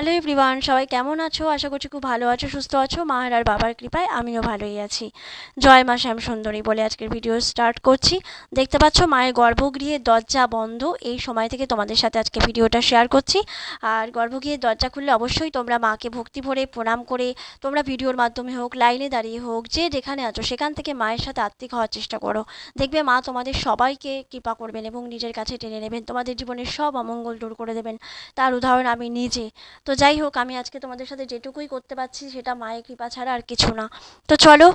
Hello everyone সবাই কেমন আছো? আশা করছি খুব ভালো আছো, সুস্থ আছো। মায়ের আর বাবার কৃপায় আমিও ভালোই আছি। জয় মা শ্যাম সুন্দরী বলে আজকের ভিডিও স্টার্ট করছি। দেখতে পাচ্ছ, মায়ের গর্ভগৃহের দরজা বন্ধ। এই সময় থেকে তোমাদের সাথে আজকে ভিডিওটা শেয়ার করছি। আর গর্ভগৃহের দরজা খুললে অবশ্যই তোমরা মাকে ভক্তি ভরে প্রণাম করে, তোমরা ভিডিওর মাধ্যমে হোক লাইনে দাঁড়িয়ে হোক, যে যেখানে আছো, সেখান থেকে মায়ের সাথে আত্মিক হওয়ার চেষ্টা করো। দেখবে মা তোমাদের সবাইকে কৃপা করবেন এবং নিজের কাছে টেনে নেবেন। তোমাদের জীবনের সব অমঙ্গল দূর করে দেবেন। তার উদাহরণ আমি নিজে। তো যাই হোক, আমি আজকে তোমাদের সাথে যেটুকুই করতে পারছি সেটা মায়ের কৃপা ছাড়া আর কিছু না। তো চলো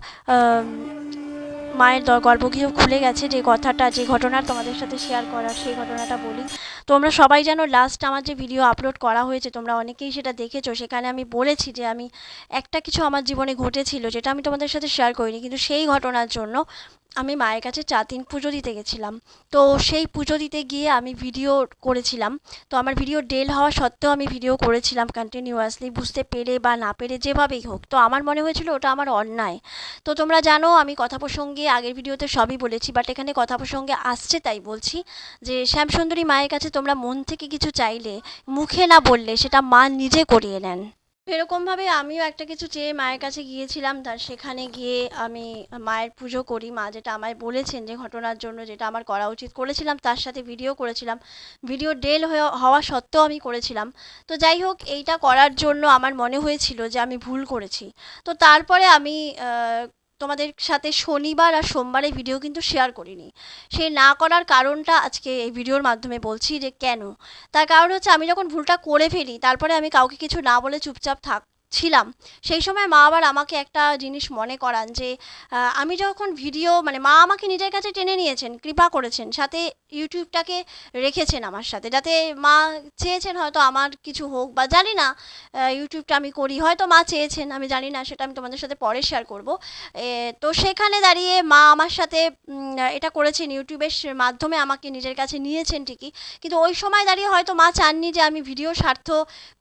মায়ের গর্ভগৃহ খুলে গেছে, যে কথাটা, যে ঘটনা তোমাদের সাথে শেয়ার করার, সেই ঘটনাটা বলি। তোমরা সবাই জানো লাস্ট আমার যে ভিডিও আপলোড করা হয়েছে, তোমরা অনেকেই সেটা দেখেছ। সেখানে আমি বলেছি যে আমি একটা কিছু আমার জীবনে ঘটেছিল, যেটা আমি তোমাদের সাথে শেয়ার করিনি। কিন্তু সেই ঘটনার জন্য আমি মায়ের কাছে চার দিন পুজো দিতে গেছিলাম। তো সেই পুজো দিতে গিয়ে আমি ভিডিও করেছিলাম। তো আমার ভিডিও ডেল হওয়া সত্ত্বেও আমি ভিডিও করেছিলাম কন্টিনিউয়াসলি বুঝতে পেরে বা না পেরে যেভাবেই হোক। তো আমার মনে হয়েছিল ওটা আমার অন্যায়। তো তোমরা জানো, আমি কথা প্রসঙ্গে আগের ভিডিওতে সবই বলেছি বাট এখানে কথা প্রসঙ্গে আসছে তাই বলছি যে, শ্যামসুন্দরী মায়ের কাছে তোমরা মন থেকে কিছু চাইলে, মুখে না বললে সেটা মা নিজে করিয়ে নেন। এরকমভাবে আমিও একটা কিছু চেয়ে মায়ের কাছে গিয়েছিলাম। তার সেখানে গিয়ে আমি মায়ের পুজো করি। মা যেটা আমায় বলেছেন যে ঘটনার জন্য যেটা আমার করা উচিত করেছিলাম, তার সাথে ভিডিও করেছিলাম। ভিডিও ডেল হওয়া সত্ত্বেও আমি করেছিলাম। তো যাই হোক, এইটা করার জন্য আমার মনে হয়েছিল যে আমি ভুল করেছি। তো তারপরে আমি তোমাদের সাথে শনিবার আর সোমবারে ভিডিও কিন্তু শেয়ার করিনি। সেই না করার কারণটা আজকে এই ভিডিওর মাধ্যমে বলছি যে কেন? তার কারণ হচ্ছে আমি যখন ভুলটা করে ফেলি, তারপরে আমি কাউকে কিছু না বলে চুপচাপ থাক ছিলাম। সেই সময় মা আবার আমাকে একটা জিনিস মনে করান যে আমি যখন ভিডিও মানে মা আমাকে নিজের কাছে টেনে নিয়েছেন, কৃপা করেছেন, সাথে ইউটিউবটাকে রেখেছেন আমার সাথে, যাতে মা চেয়েছেন হয়তো আমার কিছু হোক বা জানি না ইউটিউবটা আমি করি, হয়তো মা চেয়েছেন, আমি জানি না, সেটা আমি তোমাদের সাথে পরে শেয়ার করব। তো সেখানে দাঁড়িয়ে মা আমার সাথে এটা করেছেন, ইউটিউবের মাধ্যমে আমাকে নিজের কাছে নিয়েছেন ঠিকই, কিন্তু ওই সময় দাঁড়িয়ে হয়তো মা চাননি যে আমি ভিডিও স্বার্থ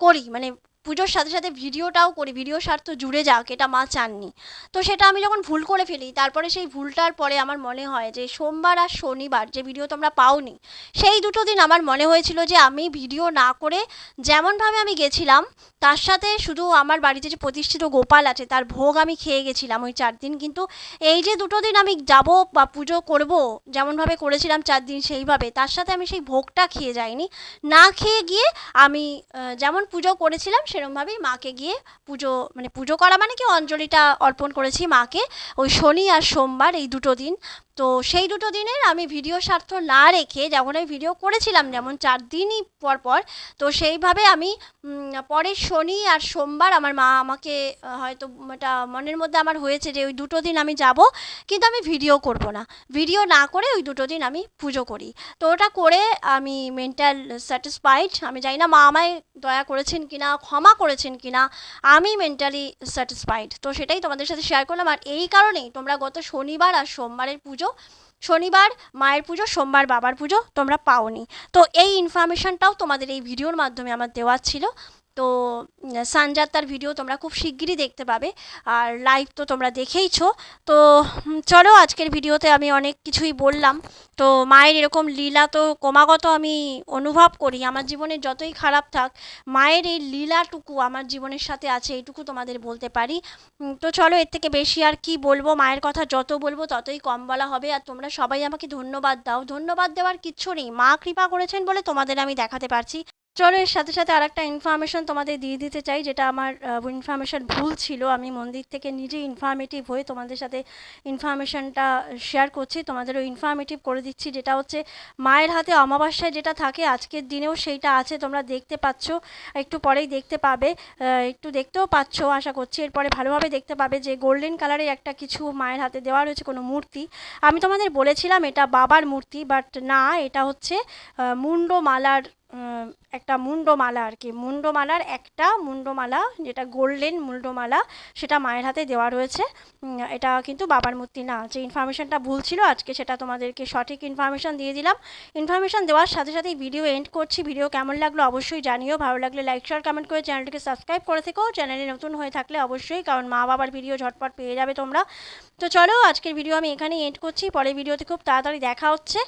করি মানে পুজোর সাথে সাথে ভিডিওটাও করি, ভিডিও স্বার্থ জুড়ে যাক, এটা মা চাননি। তো সেটা আমি যখন ভুল করে ফেলি, তারপরে সেই ভুলটার পরে আমার মনে হয় যে সোমবার আর শনিবার যে ভিডিও তোমরা পাওনি, সেই দুটো দিন আমার মনে হয়েছিল যে আমি ভিডিও না করে যেমনভাবে আমি গেছিলাম, তার সাথে শুধু আমার বাড়িতে যে প্রতিষ্ঠিত গোপাল আছে, তার ভোগ আমি খেয়ে গেছিলাম ওই চার দিন। কিন্তু এই যে দুটো দিন আমি যাব বা পুজো করব, যেমনভাবে করেছিলাম চার দিন সেইভাবে, তার সাথে আমি সেই ভোগটা খেয়ে যাইনি। না খেয়ে গিয়ে আমি যেমন পুজো করেছিলাম সেরমভাবেই মাকে গিয়ে পুজো মানে পুজো করা মানে কি অঞ্জলিটা অর্পণ করেছি মাকে। ওই শনি আর সোমবার এই দুটো দিন তো সেই দুটো দিনের আমি ভিডিও স্বার্থ না রেখে যেমন আমি ভিডিও করেছিলাম, যেমন চার দিনই পর পর, তো সেইভাবে আমি পরের শনি আর সোমবার আমার মা আমাকে হয়তো এটা মনের মধ্যে আমার হয়েছে যে ওই দুটো দিন আমি যাব, কিন্তু আমি ভিডিও করব না। ভিডিও না করে ওই দুটো দিন আমি পুজো করি। তো ওটা করে আমি মেন্টাল স্যাটিসফাইড আমি জানি না মা আমায় দয়া করেছেন কিনা, ক্ষমা করেছেন কিনা, আমি মেন্টালি স্যাটিসফাইড তো সেটাই তোমাদের সাথে শেয়ার করলাম। আর এই কারণেই তোমরা গত শনিবার আর সোমবারের পুজো শনিবার মায়ের পুজো, সোমবার বাবার পুজো তোমরা পাওনি। তো এই ইনফরমেশানটাও তোমাদের এই ভিডিওর মাধ্যমে আমার দেওয়ার ছিল। তো সানজাত্তার ভিডিও তোমরা খুব শিগগিরই দেখতে পাবে। আর লাইভ তো তোমরা দেখেইছো। তো চলো আজকের ভিডিওতে আমি অনেক কিছুই বললাম। তো মায়ের এরকম লীলা তো ক্রমাগত আমি অনুভব করি। আমার জীবনে যতই খারাপ থাক, মায়ের এই লীলাটুকু আমার জীবনের সাথে আছে, এইটুকু তোমাদের বলতে পারি। তো চলো এর থেকে বেশি আর কি বলব? মায়ের কথা যত বলব ততই কম বলা হবে। আর তোমরা সবাই আমাকে ধন্যবাদ দাও। ধন্যবাদ দেওয়ার কিচ্ছু নেই। মা কৃপা করেছেন বলে তোমাদের আমি দেখাতে পারছি। চলো, এর সাথে সাথে আরেকটা ইনফরমেশন তোমাদের দিয়ে দিতে চাই, যেটা আমার ইনফরমেশন ভুল ছিল। আমি মন্দির থেকে নিজে ইনফরমেটিভ হয়ে তোমাদের সাথে ইনফরমেশনটা শেয়ার করছি। তোমাদেরও ইনফরমেটিভ করে দিচ্ছি, যেটা হচ্ছে মায়ের হাতে অমাবস্যায় যেটা থাকে, আজকের দিনেও সেইটা আছে, তোমরা দেখতে পাচ্ছ। একটু পরেই দেখতে পাবে একটু দেখতেও পাচ্ছ, আশা করছি। এরপরে ভালোভাবে দেখতে পাবে যে গোল্ডেন কালারের একটা কিছু মায়ের হাতে দেওয়া রয়েছে, কোনো মূর্তি। আমি তোমাদের বলেছিলাম এটা বাবার মূর্তি বাট না, এটা হচ্ছে মুন্ডমালার একটা মুন্ডমালা আর কি। মুন্ডমালার একটা মুন্ডমালা, যেটা গোল্ডেন মুন্ডমালা, সেটা মায়ের হাতে দেওয়া রয়েছে। এটা কিন্তু বাবার মূর্তি না। যে ইনফরমেশনটা ভুল ছিল, আজকে সেটা তোমাদেরকে সঠিক ইনফরমেশন দিয়ে দিলাম। ইনফরমেশন দেওয়ার সাথে সাথেই ভিডিও এন্ড করছি। ভিডিও কেমন লাগল অবশ্যই জানিও। ভালো লাগলে লাইক শেয়ার কমেন্ট করে চ্যানেলটিকে সাবস্ক্রাইব করে থেকো। চ্যানেলে নতুন হয়ে থাকলে অবশ্যই, কারণ মা বাবার ভিডিও ঝটপট পেয়ে যাবে তোমরা। তো চলো, আজকের ভিডিও আমি এখানেই এন্ড করছি। পরের ভিডিওতে খুব তাড়াতাড়ি দেখা হচ্ছে।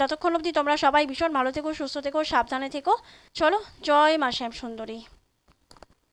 ততক্ষণ অবধি তোমরা সবাই ভীষণ ভালো থেকো, সুস্থ থেকো, সাবধানে থেকো। চলো জয় মা শ্যাম সুন্দরী